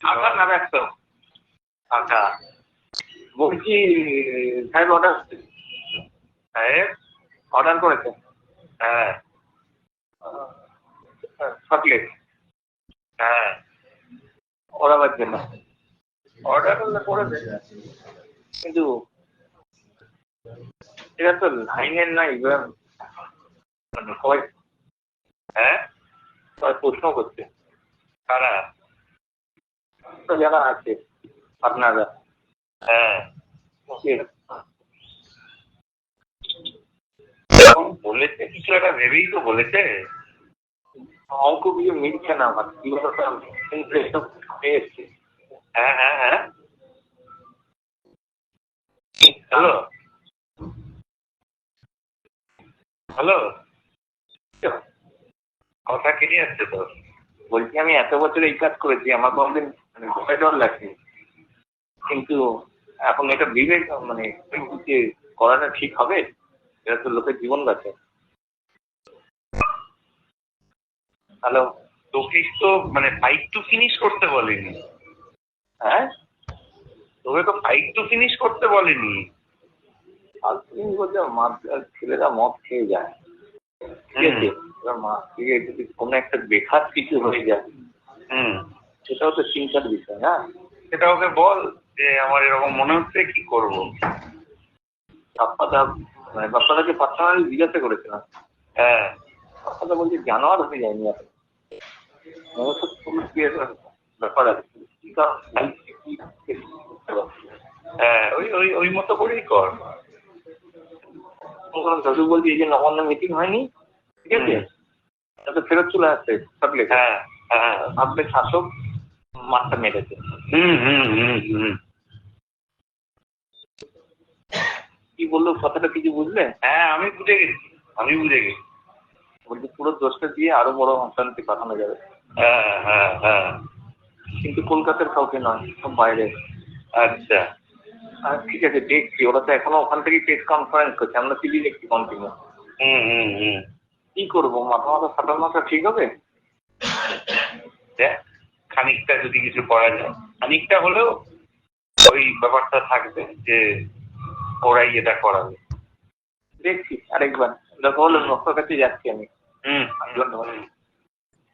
আঘাত না ব্যস্ত আচ্ছা। বলছি, সাহেব অর্ডার সাহেব অর্ডার করেছেন হ্যাঁ। চকলেট হ্যাঁ। ওড়াবার জন্য অর্ডার করলে করেছে। কিন্তু এটা তো লাইনের নাই মানে সবাই হ্যাঁ? সবাই প্রশ্ন করছে। কারা? তো যারা আছে আপনারা হ্যাঁ। বলেছে কিছু একটা ভেবেই তো বলেছে। অঙ্ক কিছু মিলছে না আমার। পেয়েছি। হ্যাঁ হ্যাঁ হ্যাঁ। হ্যালো। হ্যালো। কথা কেটে যাচ্ছে তো। বলছি আমি এত বছর এই কাজ করেছি আমার কোনদিন মানে ভয় ডর লাগছে। কিন্তু এখন এটা বিবেক মানে করাটা ঠিক হবে? এটা তো লোকের জীবন গেছে হ্যালো তোকে তো মানে ফাইট টু ফিনিশ করতে বলেনি। হ্যাঁ? তোকে তো ফাইট টু ফিনিশ করতে বলেনি। আর তুমি বলছো মা ছেলেরা মদ খেয়ে যায়। ঠিক আছে? এবার মা থেকে যদি কোনো একটা বেখাত কিছু হয়ে যায় হুম। সেটাও তো চিন্তার বিষয় না সেটা ওকে বল যে আমার এরকম মনে হচ্ছে কি করব? বাপ্পাদা মানে বাপ্পাদাকে পার্সোনালি জিজ্ঞাসা করেছিলাম। হ্যাঁ। বাপ্পাদা বলছে জানোয়ার হয়ে যায়নি পুলিশ ব্যাপার আছে। হ্যাঁ ওই ওই ওই মতো করেই কর। দাদু বলছে এই যে নবান্ন মিটিং হয়নি? ঠিক আছে। তাতে ফেরত চলে আসছে হ্যাঁ হ্যাঁ। ভাববে শাসক। মারটা মেরেছে। কি বলল? কথাটা কিছু বুঝলে? হ্যাঁ আমি বুঝে গেছি। আমি বুঝে গেছি। বলছে পুরো দোষটা দিয়ে আরও বড় অশান্তি পাঠানো যাবে। হ্যাঁ হ্যাঁ হ্যাঁ। কিন্তু কলকাতার কাউকে নয় সব বাইরে। আচ্ছা। আর ঠিক আছে দেখছি। ওরা তো এখনও ওখান থেকে প্রেস কনফারেন্স করছে। আমরা টিভি দেখছি কন্টিনিউ হুম হুম হুম। কি করব? মাথা মাথা ফাটানোটা ঠিক হবে? খানিকটা যদি কিছু করা যায় খানিকটা হলেও ওই ব্যাপারটা থাকবে যে ওরাই এটা করাবে। দেখছি আরেকবার। দেখা হলো নকশার কাছে যাচ্ছি আমি। হম। ধন্যবাদ।